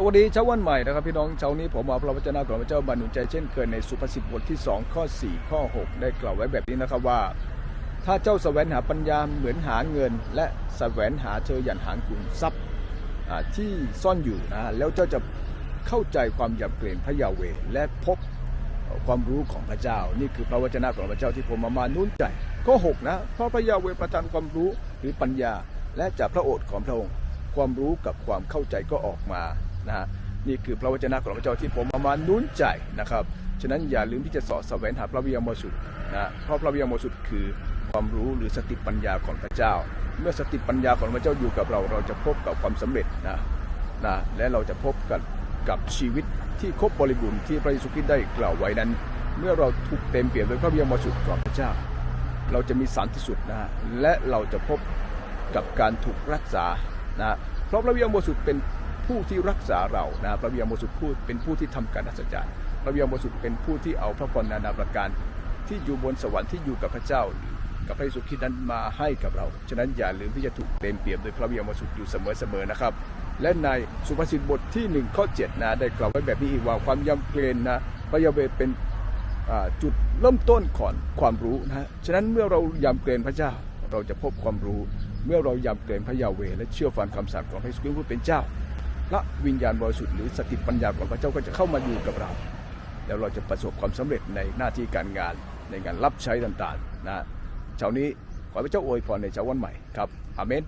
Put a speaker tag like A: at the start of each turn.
A: สวัสดีเช้าวันใหม่นะครับพี่น้องเช้านี้ผมหมอพระวจนะของพระเจ้าบรรนุนใจเช่นเคยในสุภาษิตบทที่ 2 ข้อ 4 ข้อ 6 ได้กล่าวไว้แบบนี้นะครับว่า ถ้าเจ้าแสวงหาปัญญาเหมือนหาเงิน และแสวงหาเธออย่างหางขุนทรัพย์ที่ซ่อนอยู่นะแล้วเจ้าจะเข้าใจความยำเกรงพระยาเวและพบความรู้ของพระเจ้า นี่คือพระวจนะของพระเจ้าที่ผมมามานุนใจข้อ6นะเพราะพระยาเวประทานความรู้หรือปัญญา และจากพระโอษฐ์ของพระองค์ ความรู้กับความเข้าใจก็ออกมา นะฮะนี่คือพระวจนะของพระเจ้าที่ผมมามานุนใจนะครับฉะนั้นอย่าลืมที่จะเสาะแสวงหาพระวิญญาณบริสุทธิ์นะเพราะพระวิญญาณบริสุทธิ์คือความรู้หรือสติปัญญาของพระเจ้า เมื่อสติปัญญาของพระเจ้าอยู่กับเรา เราจะพบกับความสำเร็จนะนะและเราจะพบกับกับชีวิตที่ครบบริบูรณ์ที่พระเยซูคริสต์ได้กล่าวไว้นั้น เมื่อเราถูกเต็มเปี่ยมด้วยพระวิญญาณบริสุทธิ์ของพระเจ้า เราจะมีสันติสุขนะฮะและเราจะพบกับการถูกรักษานะเพราะพระวิญญาณบริสุทธิ์เป็น ผู้ที่รักษาเรานะพระวิญญาณบริสุพูดเป็นผู้ที่ทำการอัศจรรย์พระวิญญาณบริสุเป็นผู้ที่เอาพระพรนานาประการที่อยู่บนสวรรค์ที่อยู่กับพระเจ้าหรือกับพระเยซูคริสต์นั้นมาให้กับเรา ฉะนั้นอย่าลืมที่จะถูกเต็มเปี่ยมด้วยพระวิญญาณบริสุอยู่เสมอๆนะครับ และในสุภาษิตบทที่หนึ่งข้อ7นะได้กล่าวไว้แบบนี้อีกว่าความยำเกรงนะพระยาเวเป็นจุดเริ่มต้นก่อนความรู้นะฉะนั้นเมื่อเรายำเกรงพระเจ้าเราจะพบความรู้ เมื่อเรายำเกรงพระยาเวและเชื่อฟังคำสั่งของพระเยซูคริสต์ผู้เป็นเจ้า พระวิญญาณบริสุทธิ์หรือสติปัญญาของพระเจ้าก็จะเข้ามาอยู่กับเรา แล้วเราจะประสบความสำเร็จในหน้าที่การงานในการรับใช้ต่างๆนะเช้านี้ขอพระเจ้าอวยพรในเช้าวันใหม่ครับอาเมน